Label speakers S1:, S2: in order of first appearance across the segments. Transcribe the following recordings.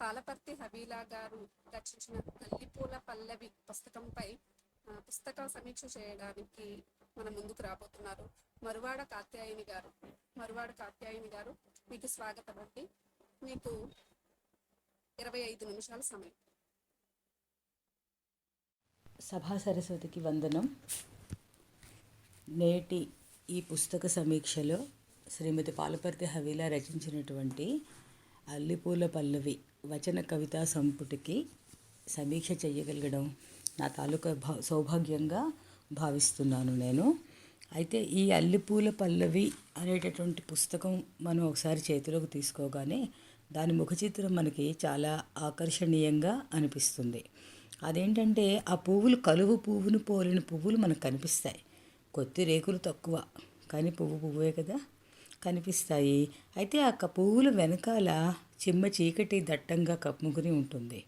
S1: పాలపర్తి హవీలా గారు రచించిన తల్లిపూల పల్లవి పుస్తకంపై పుస్తక సమీక్ష చేయడానికి మన ముందుకు రాబోతున్నారు. మరువాడ కాత్యాయని గారు. మరువాడ కాత్యాయని గారు మీకు స్వాగతం అండి. మీకు ఇరవై ఐదు నిమిషాల సమయం.
S2: సభా సరస్వతికి వందనం. నేటి ఈ పుస్తక సమీక్షలో శ్రీమతి పాలపర్తి హవీలా రచించినటువంటి అల్లిపూల పల్లవి వచన కవితా సంపుటికి సమీక్ష చేయగలగడం నా తాలూకా భా సౌభాగ్యంగా భావిస్తున్నాను నేను. అయితే ఈ అల్లిపూల పల్లవి అనేటటువంటి పుస్తకం మనం ఒకసారి చేతిలోకి తీసుకోగానే దాని ముఖచిత్రం మనకి చాలా ఆకర్షణీయంగా అనిపిస్తుంది. అదేంటంటే ఆ పువ్వులు కలువు పువ్వును పోలిన పువ్వులు మనకు కనిపిస్తాయి. కొద్ది రేకులు తక్కువ కానీ పువ్వు పువ్వే కదా కనిపిస్తాయి. అయితే ఆ పువ్వులు వెనకాల చిమ్మ చీకటి దట్టంగా కప్పుకుని ఉంటుంది.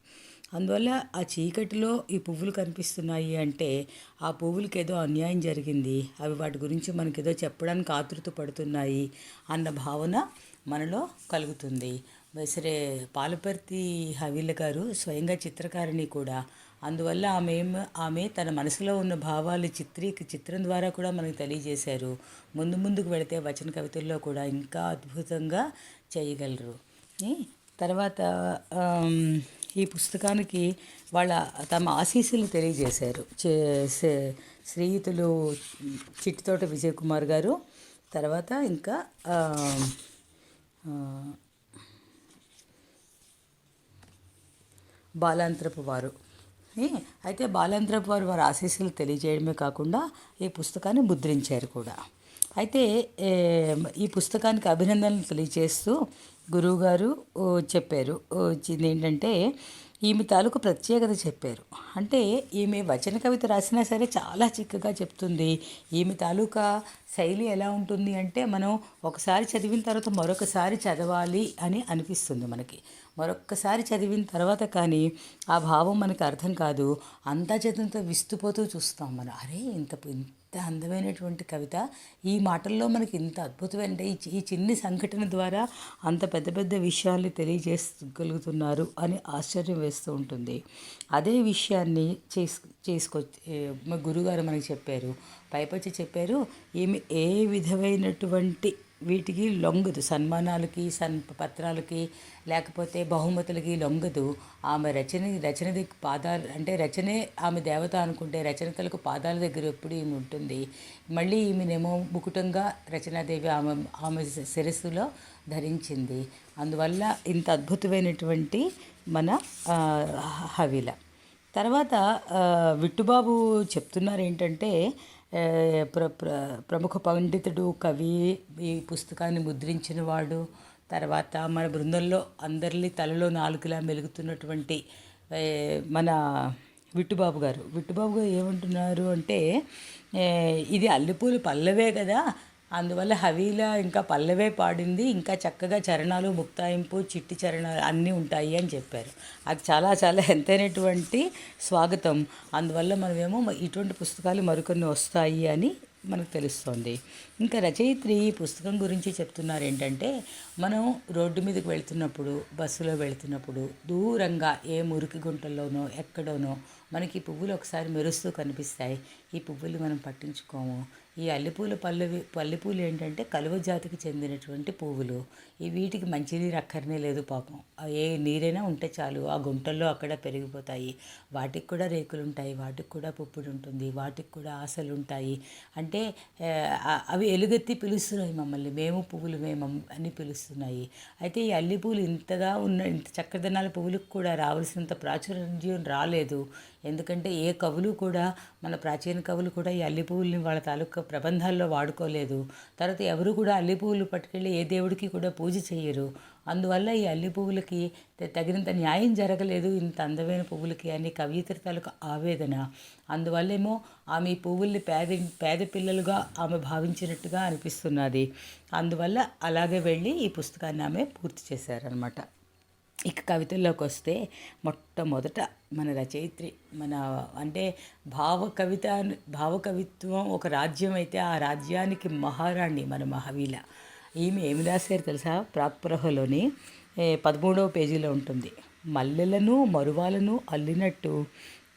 S2: అందువల్ల ఆ చీకటిలో ఈ పువ్వులు కనిపిస్తున్నాయి అంటే ఆ పువ్వులకి ఏదో అన్యాయం జరిగింది. అవి వాటి గురించి మనకేదో చెప్పడానికి ఆతృత పడుతున్నాయి అన్న భావన మనలో కలుగుతుంది. సరే పాలపర్తి హవీల గారు స్వయంగా చిత్రకారిణి కూడా. అందువల్ల ఆమె ఆమె తన మనసులో ఉన్న భావాలు చిత్రీ చిత్రం ద్వారా కూడా మనకు తెలియజేశారు. ముందు ముందుకు వెళితే వచన కవితల్లో కూడా ఇంకా అద్భుతంగా చేయగలరు. తర్వాత ఈ పుస్తకానికి వాళ్ళ తమ ఆశీస్సులు తెలియజేశారు. చే- శ్రీయుతులు చిట్టితోట విజయ్ కుమార్ గారు తర్వాత ఇంకా బాలాంత్రపు వారు. అయితే బాలాంత్రపు వారు వారి ఆశీస్సులు తెలియజేయడమే కాకుండా ఈ పుస్తకాన్ని ముద్రించారు కూడా. అయితే ఈ పుస్తకానికి అభినందనలు తెలియజేస్తూ గురువుగారు చెప్పారు. వచ్చింది ఏంటంటే ఈమె తాలూకు ప్రత్యేకత చెప్పారు. అంటే ఈమె వచన కవిత రాసినా సరే చాలా చిక్కగా చెప్తుంది. ఈమె తాలూకా శైలి ఎలా ఉంటుంది అంటే మనం ఒకసారి చదివిన తర్వాత మరొకసారి చదవాలి అని అనిపిస్తుంది మనకి. మరొక్కసారి చదివిన తర్వాత కానీ ఆ భావం మనకు అర్థం కాదు. అంతా చదివినంత విస్తుపోతూ చూస్తాం మనం. అరే ఇంత ఇంత అందమైనటువంటి కవిత ఈ మాటల్లో మనకి ఇంత అద్భుతమైన ఈ చి- ఈ చిన్ని సంఘటన ద్వారా అంత పెద్ద పెద్ద విషయాల్ని తెలియజేయగలుగుతున్నారు అని ఆశ్చర్యం వేస్తూ ఉంటుంది. అదే విషయాన్ని చేసు చేసుకొ మా గురుగారు మనకి చెప్పారు. పైపచ్చి చెప్పారు ఈమె ఏ విధమైనటువంటి వీటికి లొంగదు సన్మానాలకి సన్ పత్రాలకి లేకపోతే బహుమతులకి లొంగదు ఆమె రచన రచన దగ్గర పాదాలు అంటే రచనే ఆమె దేవత అనుకుంటే రచనతలకు పాదాల దగ్గర ఎప్పుడు ఈమె ఉంటుంది మళ్ళీ ఈమెనేమో ముకుటంగా రచనాదేవి ఆమె ఆమె శిరస్సులో ధరించింది అందువల్ల ఇంత అద్భుతమైనటువంటి మన హవిల తర్వాత విట్టుబాబు చెప్తున్నారు ఏంటంటే ప్ర ప్ర ప్రముఖ పండితుడు కవి ఈ పుస్తకాన్ని ముద్రించిన వాడు. తర్వాత మన బృందంలో అందరినీ తలలో నాలుగులా మెలుగుతున్నటువంటి మన విట్టుబాబు గారు. విట్టుబాబు గారు ఏమంటున్నారు అంటే ఇది అల్లిపూలు పల్లవే కదా అందువల్ల హవీలా ఇంకా పల్లవే పాడింది ఇంకా చక్కగా చరణాలు ముక్తాయింపు చిట్టి చరణాలు అన్నీ ఉంటాయి అని చెప్పారు. అది చాలా చాలా ఎంతైనటువంటి స్వాగతం. అందువల్ల మనమేమో ఇటువంటి పుస్తకాలు మరికొన్ని వస్తాయి అని మనకు తెలుస్తుంది. ఇంకా రచయిత్రి ఈ పుస్తకం గురించి చెప్తున్నారు ఏంటంటే మనం రోడ్డు మీదకి వెళ్తున్నప్పుడు బస్సులో వెళ్తున్నప్పుడు దూరంగా ఏ మురికి గుంటల్లోనో ఎక్కడోనో మనకి పువ్వులు ఒకసారి మెరుస్తూ కనిపిస్తాయి. ఈ పువ్వులు మనం పట్టించుకోము. ఈ అల్లిపూల పల్లె పల్లెపూలు ఏంటంటే కలువ జాతికి చెందినటువంటి పువ్వులు. ఈ వీటికి మంచినీరు అక్కరనే లేదు పాపం. ఏ నీరైనా ఉంటే చాలు ఆ గుంటల్లో అక్కడ పెరిగిపోతాయి. వాటికి కూడా రేకులు ఉంటాయి వాటికి కూడా పుప్పుడు ఉంటుంది వాటికి కూడా ఆశలు ఉంటాయి అంటే అవి ఎలుగెత్తి పిలుస్తున్నాయి మమ్మల్ని. మేము పువ్వులు మేము అని పిలుస్తున్నాయి. అయితే ఈ అల్లిపూలు ఇంతగా ఉన్న ఇంత చక్కదనాల పువ్వులకు కూడా రావాల్సినంత ప్రాచుర్యం రాలేదు. ఎందుకంటే ఏ కవులు కూడా మన ప్రాచీన కవులు కూడా ఈ అల్లి పువ్వుల్ని వాళ్ళ తాలూకా ప్రబంధాల్లో వాడుకోలేదు. తర్వాత ఎవరు కూడా అల్లి పువ్వులు పట్టుకెళ్ళి ఏ దేవుడికి కూడా పూజ చేయరు. అందువల్ల ఈ అల్లి పువ్వులకి తగినంత న్యాయం జరగలేదు ఇంత అందమైన పువ్వులకి అని కవియత్రి తాలూకా ఆవేదన. అందువల్లేమో ఆమె ఈ పువ్వుల్ని పేద పేద పిల్లలుగా ఆమె భావించినట్టుగా అనిపిస్తున్నది. అందువల్ల అలాగే వెళ్ళి ఈ పుస్తకాన్ని ఆమె పూర్తి చేశారనమాట ఇక కవితల్లోకి వస్తే మొట్టమొదట మన రచయిత్రి మన అంటే భావ కవిత భావ కవిత్వం ఒక రాజ్యం అయితే ఆ రాజ్యానికి మహారాణి మన మహావీల. ఈమె ఏమి రాశారు తెలుసా? ప్రాక్ప్రహలోని పదమూడవ పేజీలో ఉంటుంది. మల్లెలను మరువాలను అల్లినట్టు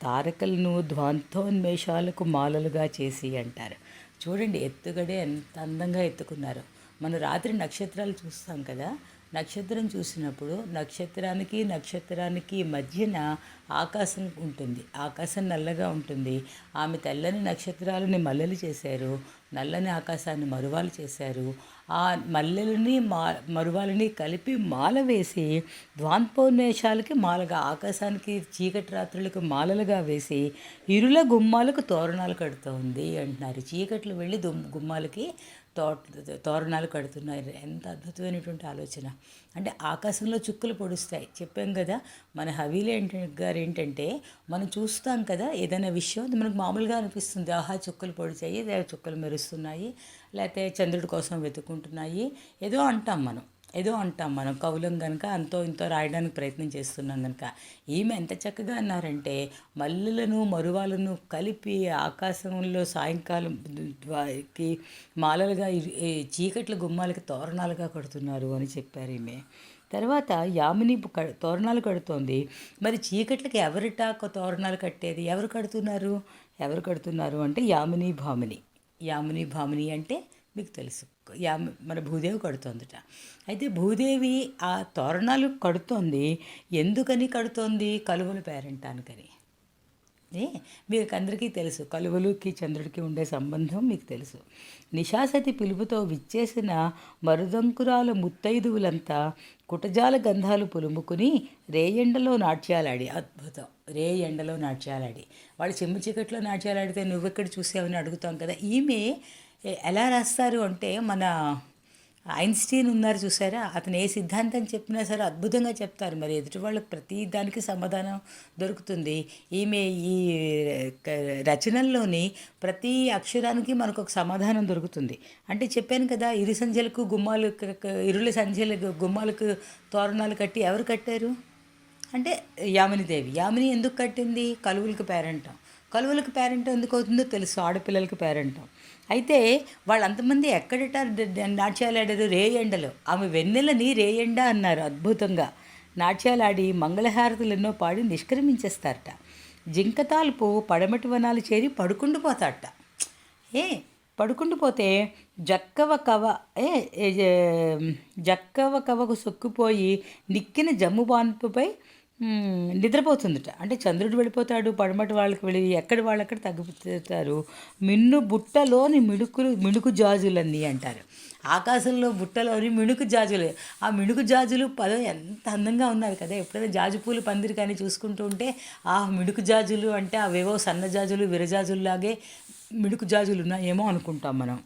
S2: తారకలను ధ్వాంతోన్మేషాలకు మాలలుగా చేసి అంటారు. చూడండి ఎత్తుగడే ఎంత అందంగా ఎత్తుకున్నారు. మనం రాత్రి నక్షత్రాలు చూస్తాం కదా నక్షత్రం చూసినప్పుడు నక్షత్రానికి నక్షత్రానికి మధ్యన ఆకాశం ఉంటుంది. ఆకాశం నల్లగా ఉంటుంది. ఆమె తెల్లని నక్షత్రాలని మల్లెలు చేశారు. నల్లని ఆకాశాన్ని మరువాలు చేశారు. ఆ మల్లెలని మా మరువాలని కలిపి మాల వేసి ద్వాన్పౌర్ణేశాలకి మాలగా ఆకాశానికి చీకటి రాత్రులకు మాలలుగా వేసి ఇరుల గుమ్మాలకు తోరణాలు కడుతోంది అంటున్నారు. చీకట్లు వెళ్ళి దుమ్ గుమ్మాలకి తోట తోరణాలు కడుతున్నారు ఎంత అద్భుతమైనటువంటి ఆలోచన. అంటే ఆకాశంలో చుక్కలు పొడుస్తాయి. చెప్పాం కదా మన హవీలు ఏంటి గారు ఏంటంటే మనం చూస్తాం కదా ఏదైనా విషయం అది మనకు మామూలుగా అనిపిస్తుంది. ఆహా చుక్కలు పొడిచాయి లేదా చుక్కలు మెరుస్తున్నాయి లేకపోతే చంద్రుడి కోసం వెతుక్కుంటున్నాయి ఏదో అంటాం మనం. ఏదో అంటాం మనం కవులం కనుక అంతో ఇంతో రాయడానికి ప్రయత్నం చేస్తున్నాం కనుక ఈమె ఎంత చక్కగా అన్నారంటే మల్లెలను మరువాలను కలిపి ఆకాశంలో సాయంకాలం కి మాలలుగా చీకట్ల గుమ్మాలకి తోరణాలుగా కడుతున్నారు అని చెప్పారు ఈమె. తర్వాత యామిని క- తోరణాలు కడుతోంది. మరి చీకట్లకి ఎవరిటాక తోరణాలు కట్టేది? ఎవరు కడుతున్నారు? ఎవరు కడుతున్నారు అంటే యామిని భామిని. యామిని భామిని అంటే మీకు తెలుసు. యా మన భూదేవి కడుతోందిట. అయితే భూదేవి ఆ తోరణాలు కడుతోంది. ఎందుకని కడుతోంది? కలువల పేరంటానికని. ఏ మీకు అందరికీ తెలుసు. కలువలుకి చంద్రుడికి ఉండే సంబంధం మీకు తెలుసు. నిశాసతి పిలుపుతో విచ్చేసిన మరుదంకురాల ముత్తైదువులంతా కుటజాల గంధాలు పులుముకుని రేయండలో నాట్యాలాడి. అద్భుతం. రే ఎండలో నాట్యాలాడి. వాళ్ళు చెమ్ము చీకట్లో నాట్యాలాడితే నువ్వెక్కడ చూసావని అడుగుతాం కదా. ఈమె ఎలా రాస్తారు అంటే మన ఐన్స్టీన్ ఉన్నారు చూసారా? అతను ఏ సిద్ధాంతం చెప్పినా సరే అద్భుతంగా చెప్తారు. మరి ఎదుటి వాళ్ళకి ప్రతి దానికి సమాధానం దొరుకుతుంది. ఈమె ఈ రచనల్లోని ప్రతి అక్షరానికి మనకు ఒక సమాధానం దొరుకుతుంది. అంటే చెప్పాను కదా ఇరు సంధ్యలకు గుమ్మాలు ఇరుల సంధ్యలకు గుమ్మాలకు తోరణాలు కట్టి ఎవరు కట్టారు? అంటే యామినిదేవి. యామిని ఎందుకు కట్టింది? కలువులకు పేరెంటం. కలువులకు పేరెంట్ ఎందుకు అవుతుందో తెలుసు. ఆడపిల్లలకి పేరెంటం. అయితే వాళ్ళంతమంది ఎక్కడట డ- రేయండలు నాట్యాలు ఆడారు రేయండలో. ఆమె వెన్నెలని రేయండ అన్నారు అద్భుతంగా. నాట్యాలాడి మంగళహారతులు ఎన్నో పాడి నిష్క్రమించేస్తారట. జింకతాల్పు పడమటి వనాలు చేరి పడుకుండిపోతారట ఏ పడుకుండిపోతే జక్కవ కవ ఏ జక్కవ కవకు సొక్కుపోయి నిక్కిన జమ్ము బాన్పుపై నిద్రపోతుందట. అంటే చంద్రుడు వెళ్ళిపోతాడు పడమటి వాళ్ళకి వెళ్ళి ఎక్కడి వాళ్ళక్కడ తగ్గిపోతారు. మిన్ను బుట్టలోని మిడుకులు మిణుకు జాజులన్నీ అంటారు. ఆకాశంలో బుట్టలోని మిణుకు జాజులు. ఆ మిణుకు జాజులు పదం ఎంత అందంగా ఉన్నారు కదా. ఎప్పుడైనా జాజు పూలు పందిరి కానీ చూసుకుంటూ ఉంటే ఆ మిణుకు జాజులు అంటే అవేవో సన్న జాజులు విరజాజుల్లాగే మిడుకు జాజులు ఉన్నాయేమో అనుకుంటాం మనం.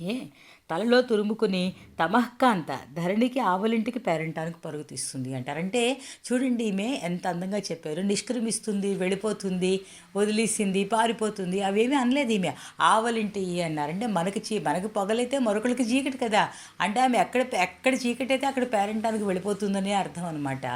S2: ఏ? తలలో తురుముకుని తమహ్కాంత ధరణికి ఆవలింటికి పేరంటానికి పరుగు తీస్తుంది అంటారంటే చూడండి ఈమె ఎంత అందంగా చెప్పారు. నిష్క్రమిస్తుంది వెళ్ళిపోతుంది వదిలేసింది పారిపోతుంది. అవేమీ అనలేదు ఈమె. ఆవలింటి అన్నారంటే మనకి చీ మనకి పొగలైతే మరొకరికి చీకటి కదా. అంటే ఆమె ఎక్కడ ఎక్కడ చీకటి అయితే అక్కడ పేరంటానికి వెళ్ళిపోతుందనే అర్థం అనమాట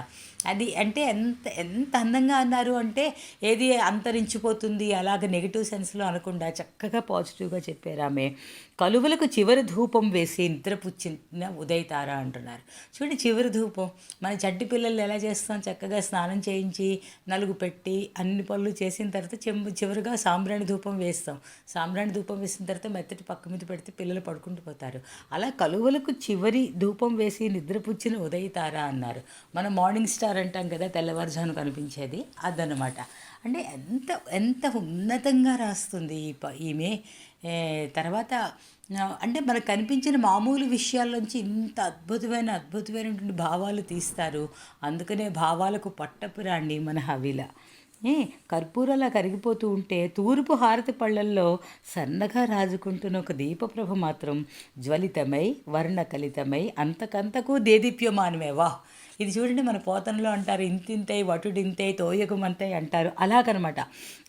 S2: అది అంటే ఎంత ఎంత అందంగా అన్నారు అంటే ఏది అంతరించిపోతుంది అలాగ నెగిటివ్ సెన్స్లో అనకుండా చక్కగా పాజిటివ్గా చెప్పారు ఆమె. కలువలకు చివరి ధూపం వేసి నిద్రపుచ్చిన ఉదయతార అంటున్నారు. చూడండి చివరి ధూపం. మన చట్టి పిల్లలు ఎలా చేస్తాం? చక్కగా స్నానం చేయించి నలుగు పెట్టి అన్ని పనులు చేసిన తర్వాత చెంబు చివరిగా సాంబ్రాణి ధూపం వేస్తాం. సాంబ్రాణి ధూపం వేసిన తర్వాత మెత్తటి పక్క మీద పెడితే పిల్లలు పడుకుంటూ పోతారు. అలా కలువలకు చివరి ధూపం వేసి నిద్రపుచ్చిన ఉదయతార అన్నారు. మన మార్నింగ్ స్టార్ అంటాం కదా తెల్లవారుజాను కనిపించేది. అదనమాట అంటే ఎంత ఎంత ఉన్నతంగా రాస్తుంది ఈ ప ఈమె. తర్వాత అంటే మనకు కనిపించిన మామూలు విషయాల్లోంచి ఇంత అద్భుతమైన అద్భుతమైనటువంటి భావాలు తీస్తారు. అందుకనే భావాలకు పట్టపురాండి మన హవిల. ఏ కర్పూరలా కరిగిపోతూ ఉంటే తూర్పు హారతి పళ్ళల్లో సన్నగా రాజుకుంటున్న ఒక దీపప్రభ మాత్రం జ్వలితమై వర్ణకలితమై అంతకంతకు దేదీప్యమానమే. వా ఇది చూడండి మన పోతనలో అంటారు ఇంతింతై వటుడింతై తోయగుమంతై అంటారు. అలాగనమాట.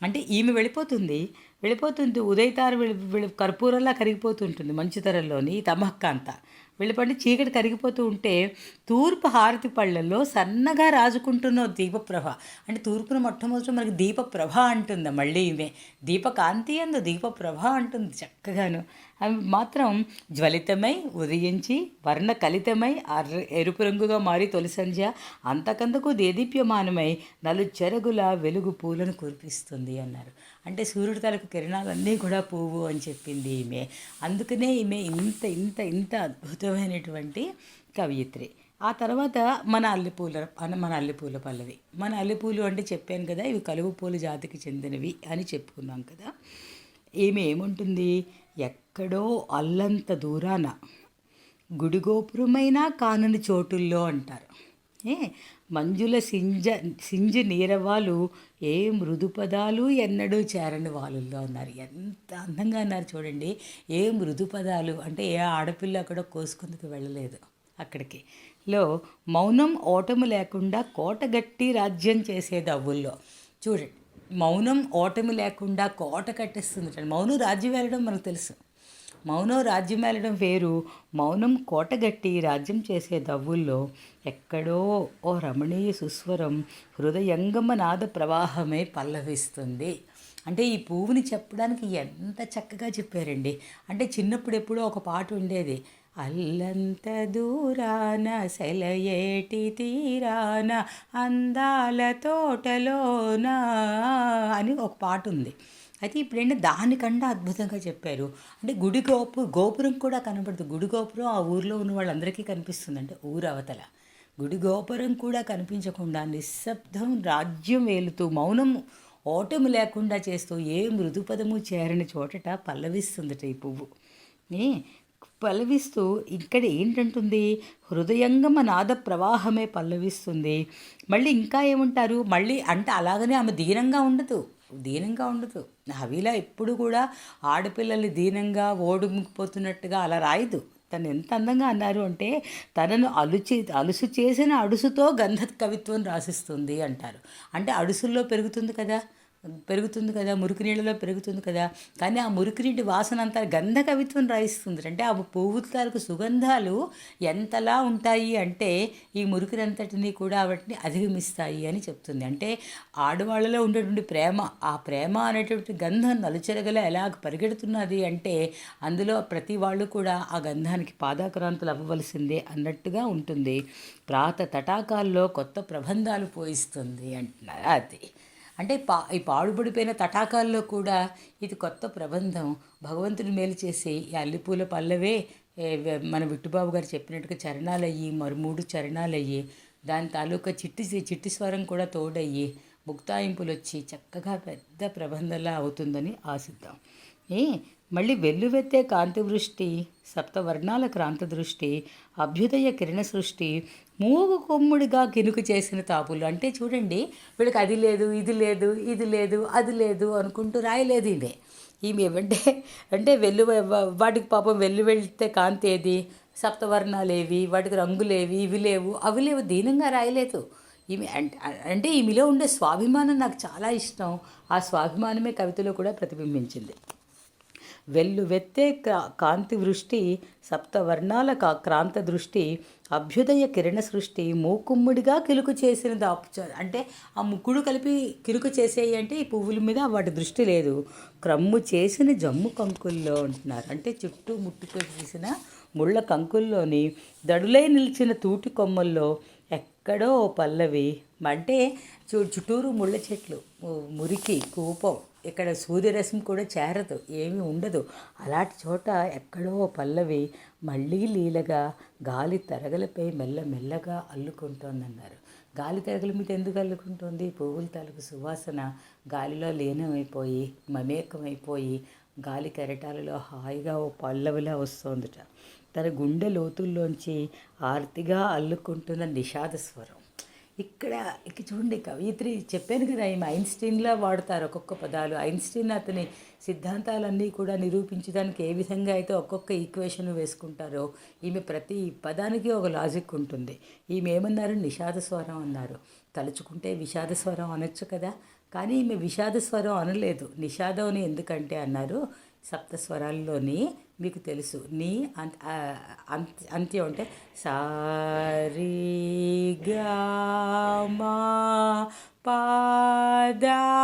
S2: అంటే ఈమె వెళ్ళిపోతుంది వెళ్ళిపోతుంది ఉదయతార వెళ్ళి వెళ్ళి కర్పూరంలా కరిగిపోతుంటుంది మంచుతరల్లోని తమహక్క అంతా వెళ్ళిపోయి చీకటి కరిగిపోతూ ఉంటే తూర్పు హారతి పళ్ళల్లో సన్నగా రాజుకుంటున్న దీపప్రభ. అంటే తూర్పున మొట్టమొదటి మనకి దీపప్రభ అంటుంది మళ్ళీ ఇవే. దీపకాంతి అందు దీపప్రభ అంటుంది చక్కగాను. అవి మాత్రం జ్వలితమై ఉదయించి వర్ణ కలితమై అర్ర ఎరుపు రంగుగా మారి తొలి సంధ్య అంతకంతకు దేదీప్యమానమై నలు చెరగుల వెలుగు పూలను కురిపిస్తుంది అన్నారు. అంటే సూర్యుడి తలకు కిరణాలన్నీ కూడా పువ్వు అని చెప్పింది ఈమె. అందుకనే ఈమె ఇంత ఇంత ఇంత అద్భుతమైనటువంటి కవయిత్రి. ఆ తర్వాత మన అల్లిపూల మన అల్లిపూల పల్లవి. మన అల్లిపూలు అంటే చెప్పాను కదా ఇవి కలువ పూల జాతికి చెందినవి అని చెప్పుకున్నాం కదా. ఈమె ఏముంటుంది ఎక్కడో అల్లంత దూరాన గుడిగోపురమైనా కానని చోటుల్లో అంటారు. ఏ? మంజుల సింజ సింజ నీరవాలు ఏ మృదుపదాలు ఎన్నడూ చేరని వాళ్ళుల్లో ఉన్నారు. ఎంత అందంగా అన్నారు చూడండి. ఏ మృదుపదాలు? అంటే ఏ ఆడపిల్ల అక్కడ కోసుకుందుకు వెళ్ళలేదు అక్కడికి. లో మౌనం ఓటము లేకుండా కోటగట్టి రాజ్యం చేసేది అవ్వుల్లో చూడండి. మౌనం ఓటమి లేకుండా కోట కట్టేస్తుంది మౌనం రాజ్యం వెళ్ళడం మనకు తెలుసు. మౌనం రాజ్యం వెళ్ళడం వేరు. మౌనం కోటగట్టి రాజ్యం చేసే దవ్వుల్లో ఎక్కడో ఓ రమణీయ సుస్వరం హృదయంగమ నాద ప్రవాహమే పల్లవిస్తుంది. అంటే ఈ పువ్వుని చెప్పడానికి ఎంత చక్కగా చెప్పారండి. అంటే చిన్నప్పుడు ఎప్పుడో ఒక పాట ఉండేది. అల్లంత దూరాన సెలయేటి తీరాన అందాల తోటలోన అని ఒక పాట ఉంది. అయితే ఇప్పుడు ఏంటంటే దానికంటే అద్భుతంగా చెప్పారు. అంటే గుడి గోపు గోపురం కూడా కనబడుతుంది గుడి గోపురం ఆ ఊర్లో ఉన్న వాళ్ళందరికీ కనిపిస్తుంది. అంటే ఊరు అవతల. గుడి గోపురం కూడా కనిపించకుండా నిశ్శబ్దం రాజ్యం వేలుతూ మౌనం ఓటము లేకుండా చేస్తూ ఏ మృదుపదము చేరని చోటట పల్లవిస్తుందట ఈ పువ్వు. పల్లవిస్తూ ఇక్కడ ఏంటంటుంది? హృదయంగమ నాద ప్రవాహమే పల్లవిస్తుంది. మళ్ళీ ఇంకా ఏమంటారు? మళ్ళీ అంటే అలాగనే ఆమె దీనంగా ఉండదు. దీనంగా ఉండదు. హవీలా ఎప్పుడు కూడా ఆడపిల్లల్ని దీనంగా ఓడుముకుపోతున్నట్టుగా అలా రాయదు. తను ఎంత అందంగా అన్నారు అంటే తనను అలుచి అలుసు చేసిన అడుసుతో గంధ కవిత్వం రాసిస్తుంది అంటారు. అంటే అడుసుల్లో పెరుగుతుంది కదా. పెరుగుతుంది కదా మురికి నీళ్ళలో పెరుగుతుంది కదా. కానీ ఆ మురికి నీటి వాసన అంతా గంధ కవిత్వం రాయిస్తుంది. అంటే ఆ పువ్వు తాలూకు సుగంధాలు ఎంతలా ఉంటాయి అంటే ఈ మురికినంతటిని కూడా వాటిని అధిగమిస్తాయి అని చెప్తుంది. అంటే ఆడవాళ్ళలో ఉండేటువంటి ప్రేమ ఆ ప్రేమ అనేటువంటి గంధం నలుచెరగల ఎలా పరిగెడుతున్నది అంటే అందులో ప్రతి వాళ్ళు కూడా ఆ గంధానికి పాదాక్రాంతులు అవ్వవలసిందే అన్నట్టుగా ఉంటుంది. ప్రాత తటాకాల్లో కొత్త ప్రబంధాలు పోయిస్తుంది అంటున్నారు. అది. అంటే పా ఈ పాడుపడిపోయిన తటాకాల్లో కూడా ఇది కొత్త ప్రబంధం. భగవంతుని మేలు చేసే ఈ అల్లిపూల పల్లవే మన విట్టుబాబు గారు చెప్పినట్టుగా చరణాలయ్యి మరి మూడు చరణాలయ్యి దాని తాలూకా చిట్టి చిట్టి స్వరం కూడా తోడయ్యి ముక్తాయింపులు వచ్చి చక్కగా పెద్ద ప్రబంధంలా అవుతుందని ఆశిద్దాం. ఏ మళ్ళీ వెల్లువెత్తే కాంతి వృష్టి సప్తవర్ణాల క్రాంత దృష్టి అభ్యుదయ కిరణ సృష్టి మూగు కొమ్ముడిగా కినుకు చేసిన తాపులు. అంటే చూడండి వీళ్ళకి అది లేదు ఇది లేదు ఇది లేదు అది లేదు అనుకుంటూ రాయలేదు ఇదే ఈమె ఏమంటే అంటే వెల్లు వాటికి పాపం వెల్లు వెళ్తే కాంతి ఏది? సప్తవర్ణాలేవి వాటికి రంగులేవి ఇవి లేవు అవి లేవు దీనంగా రాయలేదు. ఈమె అంటే ఈమెలో ఉండే స్వాభిమానం నాకు చాలా ఇష్టం. ఆ స్వాభిమానమే కవితలో కూడా ప్రతిబింబించింది. వెల్లువెత్తే కాంతి వృష్టి సప్తవర్ణాల కా క్రాంత దృష్టి అభ్యుదయ కిరణ సృష్టి మూకుమ్ముడిగా కిలుకు చేసిన దాపు అంటే ఆ ముక్కుడు కలిపి కిలుకు చేసేయి అంటే ఈ పువ్వుల మీద వాటి దృష్టి లేదు. క్రమ్ము చేసిన జమ్ము కంకుల్లో ఉంటున్నారు అంటే చుట్టూ ముట్టుకు తీసిన ముళ్ళ కంకుల్లోని దడులై నిలిచిన తూటి కొమ్మల్లో ఎక్కడో ఓ పల్లవి అంటే చూ చుట్టూరు ముళ్ళ చెట్లు. మురికి కూపం ఇక్కడ సూర్యరశ్మి కూడా చేరదు ఏమీ ఉండదు. అలాంటి చోట ఎక్కడో ఓ పల్లవి మళ్ళీ లీలగా గాలి తరగలపై మెల్ల మెల్లగా అల్లుకుంటోందన్నారు. గాలి తరగల మీద ఎందుకు అల్లుకుంటుంది? పువ్వుల తాలూకు సువాసన గాలిలో లీనమైపోయి మమేకమైపోయి గాలి కెరటాలలో హాయిగా ఓ పల్లవిలా వస్తోందట. తన గుండె లోతుల్లోంచి ఆర్తిగా అల్లుకుంటున్న నిషాద స్వరం. ఇక్కడ ఇక్కడ చూడండి కవిత్రి చెప్పాను కదా ఈమె ఐన్స్టీన్లా వాడతారు ఒక్కొక్క పదాలు. ఐన్స్టీన్ అతని సిద్ధాంతాలన్నీ కూడా నిరూపించడానికి ఏ విధంగా అయితే ఒక్కొక్క ఈక్వేషన్ వేసుకుంటారో ఈమె ప్రతి పదానికి ఒక లాజిక్ ఉంటుంది. ఈమె ఏమన్నారు? నిషాద స్వరం అన్నారు. తలుచుకుంటే విషాద స్వరం అనొచ్చు కదా కానీ ఈమె విషాద స్వరం అనలేదు. నిషాదం అని ఎందుకంటే అన్నారు సప్త స్వరాల్లోని మీకు తెలుసు. నీ అంత అంత అంత్యం అంటే సారీగా మా పాదా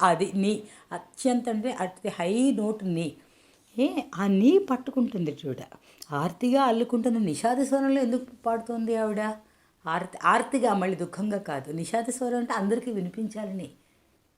S2: అది నీ. అత్యంత అంటే అతి హై నోట్ నీ. ఏ ఆ నీ పట్టుకుంటుంది చూడ. ఆర్తిగా అల్లుకుంటున్న నిషాద స్వరంలో ఎందుకు పాడుతోంది ఆవిడ? ఆర్తి ఆర్తిగా మళ్ళీ దుఃఖంగా కాదు. నిషాద స్వరం అంటే అందరికీ వినిపించాలని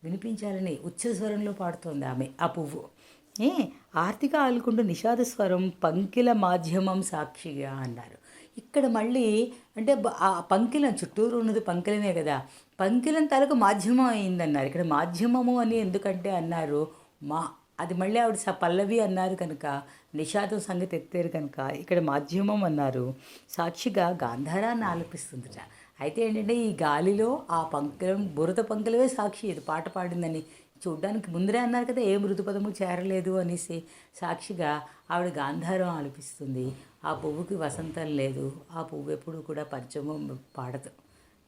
S2: వినిపించాలని ఉచ్చ స్వరంలో పాడుతోంది ఆమె ఆ పువ్వు. ఏ ఆర్తిగా ఆలుకుంటూ నిషాద స్వరం పంకిల మాధ్యమం సాక్షిగా అన్నారు. ఇక్కడ మళ్ళీ అంటే ఆ పంకిలం చుట్టూరు ఉన్నది పంకిలమే కదా. పంకిలం తాలూకు మాధ్యమం అయిందన్నారు. ఇక్కడ మాధ్యమము అని ఎందుకంటే అన్నారు మా అది మళ్ళీ ఆవిడ స పల్లవి అన్నారు కనుక నిషాదం సంగతి ఎత్తారు కనుక ఇక్కడ మాధ్యమం అన్నారు. సాక్షిగా గాంధారాన్ని ఆలపిస్తుందిట. అయితే ఏంటంటే ఈ గాలిలో ఆ పంకిలం బురద పంకలమే సాక్షి. ఇది పాట పాడిందని చూడ్డానికి ముందరే అన్నారు కదా ఏ మృదుపదము చేరలేదు అనేసి సాక్షిగా ఆవిడ గాంధారం ఆలపిస్తుంది. ఆ పువ్వుకి వసంతం లేదు. ఆ పువ్వు ఎప్పుడు కూడా పంచమం పాడదు.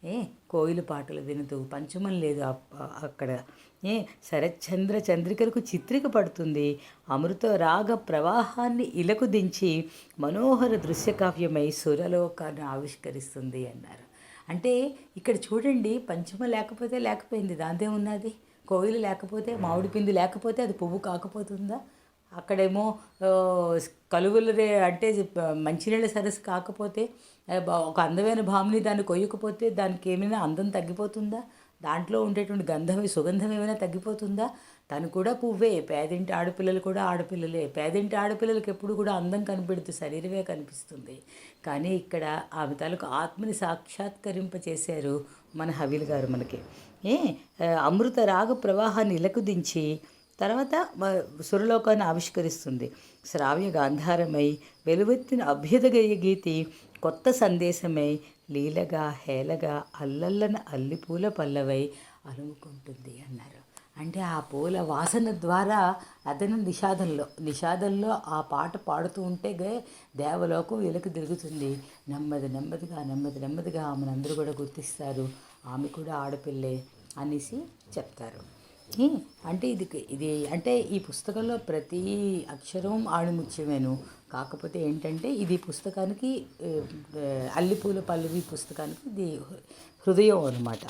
S2: ఏ కోయిల పాటలు వినుతూ పంచమం లేదు అక్కడ. ఏ శరచంద్ర చంద్రికలకు చిత్రిక పడుతుంది. అమృత రాగ ప్రవాహాన్ని ఇలకు దించి మనోహర దృశ్యకావ్యమై సురలోకాన్ని ఆవిష్కరిస్తుంది అన్నారు. అంటే ఇక్కడ చూడండి పంచమ లేకపోతే లేకపోయింది. దాంతే ఉన్నది కోయిలు లేకపోతే మామిడి పిండి లేకపోతే అది పువ్వు కాకపోతుందా? అక్కడేమో కలువలు రే అంటే మంచినీళ్ళ సరస్సు కాకపోతే బా- ఒక అందమైన భామిని దాన్ని కొయ్యకపోతే దానికి ఏమైనా అందం తగ్గిపోతుందా? దాంట్లో ఉండేటువంటి గంధం సుగంధం ఏమైనా తగ్గిపోతుందా? తను కూడా పువ్వే. పేదింటి ఆడపిల్లలు కూడా ఆడపిల్లలే. పేదింటి ఆడపిల్లలకి ఎప్పుడు కూడా అందం కనిపెడుతూ శరీరమే కనిపిస్తుంది. కానీ ఇక్కడ ఆమె తాలూకు ఆత్మని సాక్షాత్కరింప చేశారు మన హవీల్ గారు మనకి. ఏ అమృత రాగ ప్రవాహాన్ని ఇలకు దించి తర్వాత సురలోకాన్ని ఆవిష్కరిస్తుంది. శ్రావ్య గాంధారమై వెలువెత్తిన అభ్యుదగయ గీతి కొత్త సందేశమై లీలగా హేలగా అల్లల్లన అల్లిపూల పల్లవై అలుముకుంటుంది అన్నారు. అంటే ఆ పూల వాసన ద్వారా అతను నిషాదంలో నిషాదంలో ఆ పాట పాడుతూ ఉంటే దేవలోకం వెలుగు తిరుగుతుంది. నెమ్మది నెమ్మదిగా నెమ్మది నెమ్మదిగా ఆమెను అందరూ కూడా గుర్తిస్తారు. ఆమె కూడా ఆడపిల్లే. అనేసి చెప్తారు. అంటే ఇది ఇది అంటే ఈ పుస్తకంలో ప్రతి అక్షరం ఆణిముత్యమేను. కాకపోతే ఏంటంటే ఇది పుస్తకానికి అల్లిపూల పల్లవి పుస్తకానికి ఇది హృదయం అనమాట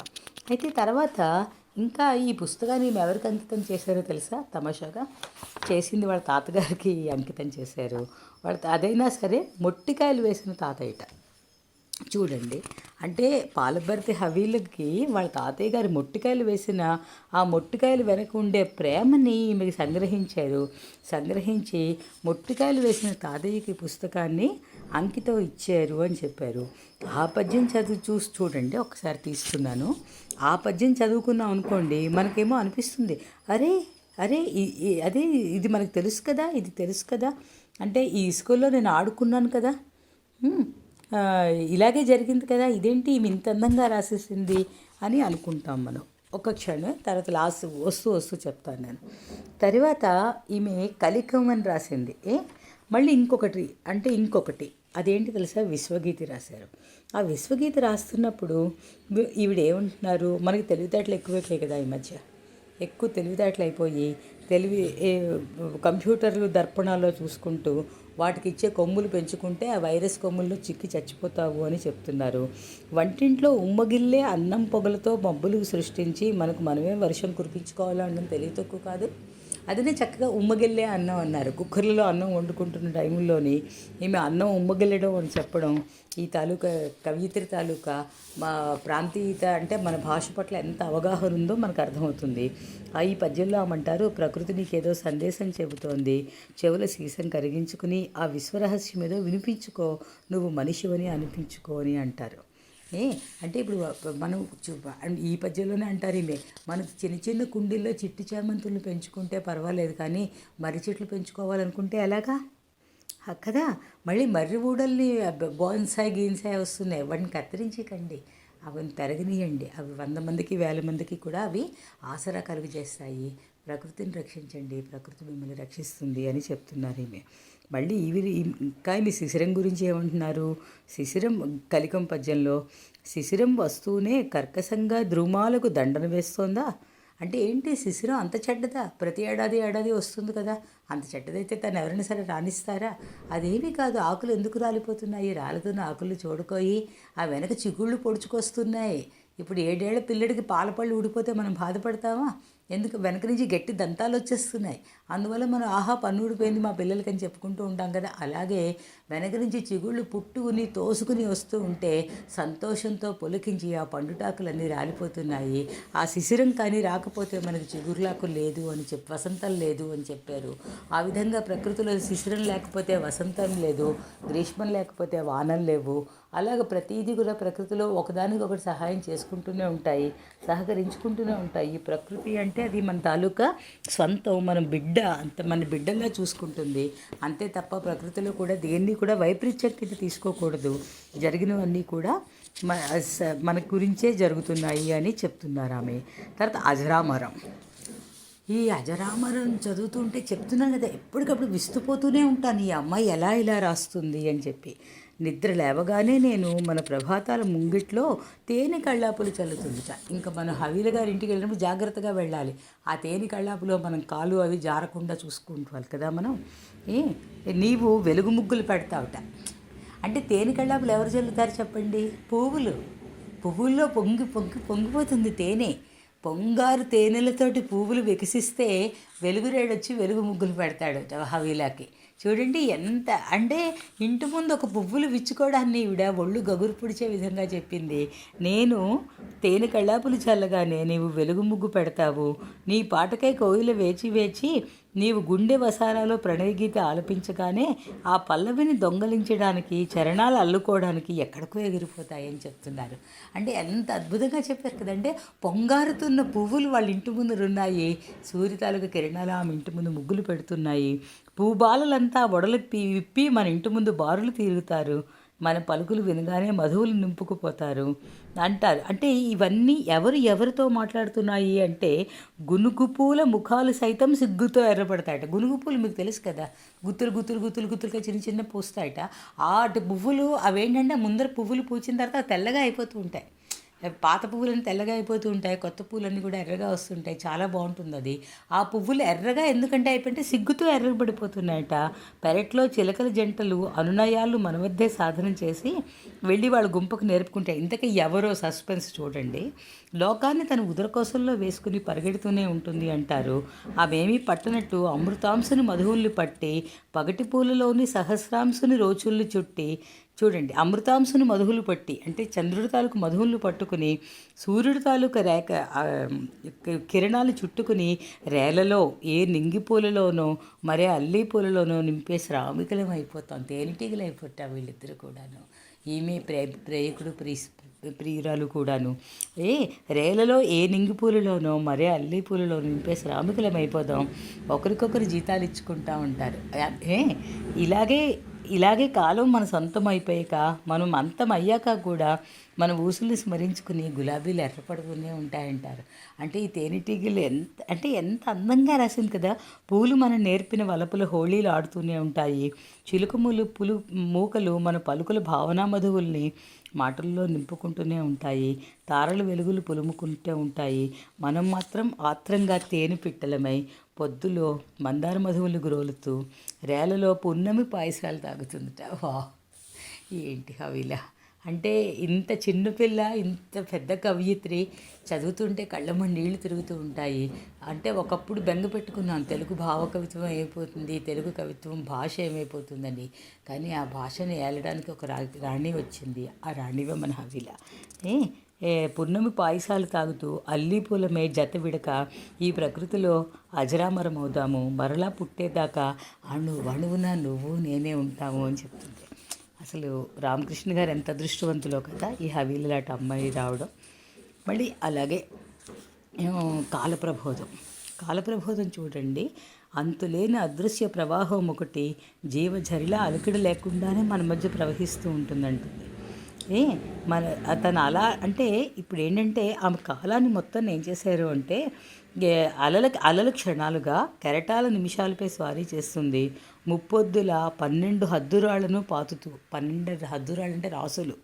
S2: అయితే తర్వాత ఇంకా ఈ పుస్తకాన్ని ఎవరికి అంకితం చేశారో తెలుసా? తమాషాగా చేసింది వాళ్ళ తాతగారికి అంకితం చేశారు. వాళ్ళ అదైనా సరే మొట్టికాయలు వేసిన తాతయ్యట. చూడండి. అంటే పాలభర్తి హవీలకి వాళ్ళ తాతయ్య గారి మొట్టికాయలు వేసిన ఆ మొట్టికాయలు వెనక ఉండే ప్రేమని ఈమెకి సంగ్రహించారు. సంగ్రహించి మొట్టికాయలు వేసిన తాతయ్యకి పుస్తకాన్ని అంకితం ఇచ్చారు అని చెప్పారు. ఆ పద్యం చదువు చూసి చూడండి ఒకసారి తీస్తున్నాను. ఆ పద్యం చదువుకున్నాం అనుకోండి మనకేమో అనిపిస్తుంది అరే అరే ఈ- అదే ఇది మనకు తెలుసు కదా ఇది తెలుసు కదా. అంటే ఈ స్కూల్లో నేను ఆడుకున్నాను కదా. ఇలాగే జరిగింది కదా ఇదేంటి ఈమె ఇంత అందంగా రాసేసింది అని అనుకుంటాం మనం. ఒక క్షణం తర్వాత లాస్ట్ వస్తూ వస్తూ చెప్తాను నేను. తర్వాత ఈమె కలికం అని రాసింది. ఏ? మళ్ళీ ఇంకొకటి అంటే ఇంకొకటి. అదేంటి తెలుసా? విశ్వగీతి రాశారు. ఆ విశ్వగీతి రాస్తున్నప్పుడు ఈవిడ ఏమంటున్నారు? మనకి తెలివితేటలు ఎక్కువైపోయాయి కదా ఈ మధ్య. ఎక్కువ తెలివితేటలు అయిపోయి తెలివి కంప్యూటర్లు దర్పణాల్లో చూసుకుంటూ వాటికి ఇచ్చే కొమ్ములు పెంచుకుంటే ఆ వైరస్ కొమ్ముల్లో చిక్కి చచ్చిపోతావు అని చెప్తున్నారు. వంటింట్లో ఉమ్మగిల్లే అన్నం పొగలతో మబ్బులు సృష్టించి మనకు మనమే వర్షం కురిపించుకోవాలన్నది తెలివి తక్కువ కాదు. అదనే చక్కగా ఉమ్మగిల్లే అన్నం అన్నారు. కుక్కర్లలో అన్నం వండుకుంటున్న టైంలోని ఈమె అన్నం ఉమ్మగిల్లడం అని చెప్పడం ఈ తాలూకా కవియిత్రి తాలూకా మా ప్రాంతీయత అంటే మన భాష పట్ల ఎంత అవగాహన ఉందో మనకు అర్థమవుతుంది. ఆ ఈ పద్యంలో ఆమంటారు ప్రకృతి నీకేదో సందేశం చెబుతోంది. చెవుల సీసం కరిగించుకుని ఆ విశ్వరహస్యం ఏదో వినిపించుకో. నువ్వు మనిషివని అనిపించుకో అని అంటారు. ఏ అంటే ఇప్పుడు మనం చూ- ఈ పద్యంలోనే అంటారు ఈమె. మనం చిన్న చిన్న కుండీల్లో చిట్టి చామంతులను పెంచుకుంటే పర్వాలేదు కానీ మర్రి చెట్లు పెంచుకోవాలనుకుంటే ఎలాగా? కదా? మళ్ళీ మర్రి ఊడల్ని బోన్సాయి గీన్సాయ్ వస్తున్నాయి. వాటిని కత్తిరించకండి. అవన్నీ పెరగనీయండి అవి వంద మందికి వేల మందికి కూడా అవి ఆసరా కలుగు చేస్తాయి ప్రకృతిని రక్షించండి. ప్రకృతి మిమ్మల్ని రక్షిస్తుంది అని చెప్తున్నారు ఈమె. మళ్ళీ ఇవి ఇంకా మీ శిశిరం గురించి ఏమంటున్నారు? శిశిరం కలికం పద్యంలో శిశిరం వస్తూనే కర్కశంగా ద్రుమాలకు దండన వేస్తోందా? అంటే ఏంటి శిశిరం అంత చెడ్డదా? ప్రతి ఏడాది ఏడాది వస్తుంది కదా. అంత చెడ్డదైతే తను ఎవరైనా సరే రాణిస్తారా? అదేమీ కాదు ఆకులు ఎందుకు రాలిపోతున్నాయి? రాలుతున్న ఆకులు చూడుకోయి ఆ వెనక చిగుళ్ళు పొడుచుకొస్తున్నాయి. ఇప్పుడు ఏడేళ్ళ పిల్లడికి పాలపళ్ళు ఊడిపోతే మనం బాధపడతామా? ఎందుకు వెనక నుంచి గట్టి దంతాలు వచ్చేస్తున్నాయి. అందువల్ల మనం ఆహా పన్ను ఊడిపోయింది మా పిల్లలకి అని చెప్పుకుంటూ ఉంటాం కదా. అలాగే వెనక నుంచి చిగుళ్ళు పుట్టుకుని తోసుకుని వస్తూ ఉంటే సంతోషంతో పొలికించి ఆ పండుటాకులన్నీ రాలిపోతున్నాయి. ఆ శిశిరం కానీ రాకపోతే మనకి చిగురులాకు లేదు అని చెప్పి వసంతం లేదు అని చెప్పారు. ఆ విధంగా ప్రకృతిలో శిశిరం లేకపోతే వసంతం లేదు గ్రీష్మం లేకపోతే వానం లేవు. అలాగ ప్రతిదీ కూడా ప్రకృతిలో ఒకదానికొకటి సహాయం చేసుకుంటూనే ఉంటాయి సహకరించుకుంటూనే ఉంటాయి. ఈ ప్రకృతి అంటే అది మన తాలూకా స్వంతం మన బిడ్డ అంత మన బిడ్డగా చూసుకుంటుంది. అంతే తప్ప ప్రకృతిలో కూడా దేన్ని కూడా వైపరీత్యం కింద తీసుకోకూడదు. జరిగినవన్నీ కూడా మన మన గురించే జరుగుతున్నాయి అని చెప్తున్నారు ఆమె. తర్వాత అజరామరం. ఈ అజరామరం చదువుతుంటే చెప్తున్నాను కదా ఎప్పటికప్పుడు విస్తుపోతూనే ఉంటాను. ఈ అమ్మాయి ఎలా ఇలా రాస్తుంది అని చెప్పి. నిద్ర లేవగానే నేను మన ప్రభాతాల ముంగిట్లో తేనె కళ్ళాపులు చల్లుతుందిట ఇంకా మన హవీల గారి ఇంటికి వెళ్ళినప్పుడు జాగ్రత్తగా వెళ్ళాలి. ఆ తేనె కళ్ళాపులో మనం కాలు అవి జారకుండా చూసుకుంటావాలి కదా మనం? ఏ నీవు వెలుగు ముగ్గులు పెడతావుట. అంటే తేనె కళ్ళాపులు ఎవరు చల్లుతారు చెప్పండి? పువ్వులు. పువ్వుల్లో పొంగి పొంగి పొంగిపోతుంది తేనె. పొంగారు తేనెలతోటి పువ్వులు వికసిస్తే వెలుగురేడొచ్చి వెలుగు ముగ్గులు పెడతాడు హవీలాకి. చూడండి ఎంత అంటే ఇంటి ముందు ఒక పువ్వులు విచ్చుకోవడాన్ని ఈవిడ ఒళ్ళు గగురు పుడిచే విధంగా చెప్పింది. నేను తేనె కళ్ళాపులు చల్లగానే నీవు వెలుగు ముగ్గు పెడతావు నీ పాటకై కోయిల వేచి వేచి నీవు గుండె వసారాలో ప్రణయ గీత ఆలపించగానే ఆ పల్లవిని దొంగలించడానికి చరణాలు అల్లుకోవడానికి ఎక్కడికో ఎగిరిపోతాయని చెప్తున్నారు. అంటే ఎంత అద్భుతంగా చెప్పారు కదంటే పొంగారుతున్న పువ్వులు వాళ్ళ ఇంటి ముందు ఉన్నాయి సూర్య తాలూకు కిరణాలు ఆమె ఇంటి ముందు ముగ్గులు పెడుతున్నాయి. పూబాలలంతా ఒడలిప్పి విప్పి మన ఇంటి ముందు బారులు తిరుగుతారు మన పలుకులు వినగానే మధువులు నింపుకుపోతారు. అంటారు. అంటే ఇవన్నీ ఎవరు ఎవరితో మాట్లాడుతున్నాయి అంటే గునుగుపూల ముఖాలు సైతం సిగ్గుతో ఎర్రపడతాయట గునుగుపూలు మీకు తెలుసు కదా? గుత్తులు గుత్తులు గుత్తులు గుత్తులుగా చిన్న చిన్న పూస్తాయట. ఆటి పువ్వులు అవేంటంటే ముందర పువ్వులు పూచిన తర్వాత తెల్లగా అయిపోతూ ఉంటాయి. పాత పువ్వులన్నీ తెల్లగా అయిపోతూ ఉంటాయి కొత్త పువ్వులన్నీ కూడా ఎర్రగా వస్తుంటాయి. చాలా బాగుంటుంది అది ఆ పువ్వులు ఎర్రగా ఎందుకంటే అయిపోయింటే సిగ్గుతో ఎర్రబడిపోతున్నాయట. పెరట్లో చిలకల జంటలు అనునయాలు మన వద్దే సాధన చేసి వెళ్ళి వాళ్ళ గుంపుకు నేర్పుకుంటాయి ఇంతకీ ఎవరో సస్పెన్స్ చూడండి. లోకాన్ని తన ఉదరకోసంలో వేసుకుని పరిగెడుతూనే ఉంటుంది అంటారు. అవేమీ పట్టనట్టు అమృతాంశుని మధువుల్ని పట్టి పగటి పూలలోని సహస్రాంశుని రోచుల్ని చుట్టి చూడండి అమృతాంశుని మధువులు పట్టి అంటే చంద్రుడి తాలూకు మధువులు పట్టుకుని సూర్యుడి తాలూకు రేఖ కిరణాలు చుట్టుకుని రేలలో ఏ నింగిపూలలోనో మరే అల్లిపూలలోనో నింపే శ్రామికులం అయిపోతాం. తేనెటీగలు అయిపోతాం వీళ్ళిద్దరు కూడాను. ఈమె ప్రే ప్రేయకుడు ప్రీ ప్రియురాలు కూడాను. ఏ రేలలో ఏ నింగిపూలలోనో మరే అల్లిపూలలో నింపే శ్రామికులం అయిపోదాం. ఒకరికొకరు జీతాలు ఇచ్చుకుంటా ఉంటారు. ఏ ఇలాగే ఇలాగే కాలం మన సొంతం అయిపోయాక మనం అంతం అయ్యాక కూడా మన ఊసులు స్మరించుకుని గులాబీలు ఎర్రపడుతూనే ఉంటాయంటారు. అంటే ఈ తేనెటీగలు ఎంత అంటే ఎంత అందంగా రాసింది కదా. పూలు మనం నేర్పిన వలపులు హోళీలు ఆడుతూనే ఉంటాయి. చిలుకములు పులు మూకలు మన పలుకుల భావనా మధువుల్ని మాటల్లో నింపుకుంటూనే ఉంటాయి. తారలు వెలుగులు పులుముకుంటూ ఉంటాయి. మనం మాత్రం ఆత్రంగా తేనె పిట్టలమై పొద్దులో మందార మధువులు గ్రోలుతూ రేలలో పున్నమి పాయసాలు తాగుతుందట. వా ఏంటి అవిలా అంటే ఇంత చిన్న పిల్ల ఇంత పెద్ద కవయిత్రి చదువుతుంటే కళ్ళమ్మ నీళ్ళు తిరుగుతూ ఉంటాయి. అంటే ఒకప్పుడు బెంగ పెట్టుకున్నాం. తెలుగు భావ కవిత్వం ఏమైపోతుంది? తెలుగు కవిత్వం భాష ఏమైపోతుందని. కానీ ఆ భాషను ఏలడానికి ఒక రా రాణి వచ్చింది. ఆ రాణివే మన హవిల. ఏ పున్నమి పాయసాలు తాగుతూ అల్లిపూలమే జత విడక ఈ ప్రకృతిలో అజరామరం అవుతాము మరలా పుట్టేదాకా అణు అణువున నువ్వు నేనే ఉంటాము అని చెప్తుంది. అసలు రామకృష్ణ గారు ఎంత అదృష్టవంతులో కదా ఈ హవీలు లాంటి అమ్మాయి రావడం. మళ్ళీ అలాగే కాలప్రబోధం. కాలప్రబోధం చూడండి అంతులేని అదృశ్య ప్రవాహం ఒకటి జీవఝరిలా అలికిడి లేకుండానే మన మధ్య ప్రవహిస్తూ ఉంటుందంటుంది ఏ మన అతను అలా అంటే ఇప్పుడు ఏంటంటే ఆమె కాలాన్ని మొత్తం ఏం చేశారు అంటే అలల అలల క్షణాలుగా కెరటాల నిమిషాలపై స్వారీ చేస్తుంది. ముప్పొద్దుల పన్నెండు హద్దురాళ్ళను పాతుతూ పన్నెండు హద్దురాళ్ళు అంటే రాసులు.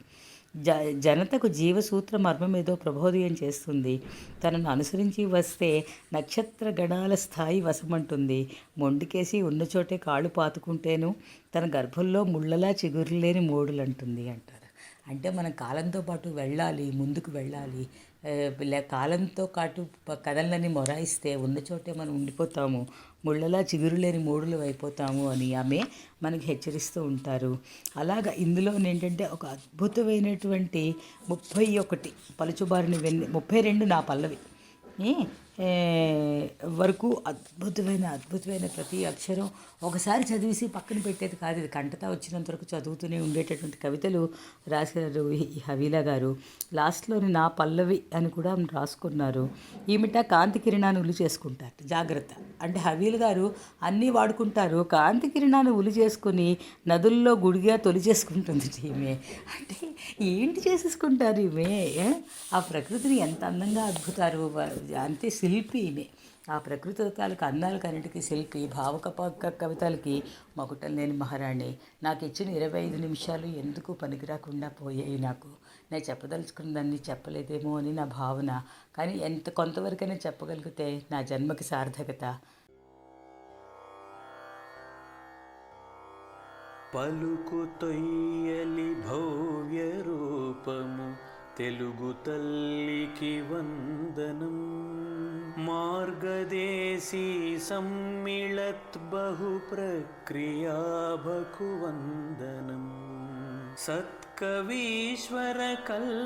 S2: జ జనతకు జీవసూత్ర మర్మం ఏదో ప్రబోధయం చేస్తుంది. తనను అనుసరించి వస్తే నక్షత్ర గణాల స్థాయి వశమంటుంది. మొండికేసి ఉన్న చోటే కాళ్ళు పాతుకుంటేను తన గర్భంలో ముళ్ళలా చిగురులేని మోడులు అంటుంది అంటారు. అంటే మనం కాలంతో పాటు వెళ్ళాలి ముందుకు వెళ్ళాలి. కాలంతో పాటు కథలని మొరాయిస్తే ఉన్న చోటే మనం ఉండిపోతాము. ముళ్ళలా చిగురులేని మూడులు అయిపోతాము అని ఆమె మనకి హెచ్చరిస్తూ ఉంటారు. అలాగా ఇందులో ఏంటంటే ఒక అద్భుతమైనటువంటి ముప్పై ఒకటి పలుచుబారిని వెన్ని ముప్పై రెండు నా పల్లవి. వరకు అద్భుతమైన అద్భుతమైన ప్రతి అక్షరం ఒకసారి చదివేసి పక్కన పెట్టేది కాదు. ఇది కంటతా వచ్చినంత వరకు చదువుతూనే ఉండేటటువంటి కవితలు రాశారు ఈ హవీలా గారు. లాస్ట్లోని నా పల్లవి అని కూడా రాసుకున్నారు. ఈమిట కాంతి కిరణాన్ని ఉలి చేసుకుంటారు. జాగ్రత్త. అంటే హవీల్ గారు అన్నీ వాడుకుంటారు. కాంతి కిరణాన్ని ఉలి చేసుకుని నదుల్లో గుడిగా తొలి చేసుకుంటుంది ఈమె. అంటే ఏంటి చేసేసుకుంటారు ఈమె? ఆ ప్రకృతిని ఎంత అందంగా అద్భుతారు అంతే అంతే శిల్పి ఈమె. ఆ ప్రకృతి తాలూకు అందాలు అన్నిటికీ శిల్పి భావక కవితలకి మకుటం లేని మహారాణి. నాకు ఇచ్చిన ఇరవై ఐదు నిమిషాలు ఎందుకు పనికిరాకుండా పోయాయి నాకు? నేను చెప్పదలుచుకున్న దాన్ని చెప్పలేదేమో అని నా భావన. కానీ ఎంత కొంతవరకైనా చెప్పగలిగితే నా జన్మకి సార్థకత.
S3: పలుకు తొయ్యలి భవ్య రూపము తెలుగు తల్లికి వందనం. मार्गदेशी सम्मिलत् बहुप्रक्रिया प्रक्रिया सत्कवीश्वरकल्पनारसदिव्यजलधिकिवन्दनम्।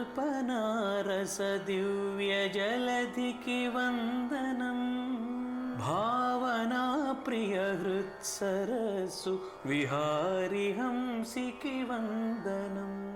S3: सत्कवीश्वरकल्पनारसदिव्यजलधिकिवन्दनं भावनाप्रियहृत्सरसु विहारिहंसिकिवन्दनम्।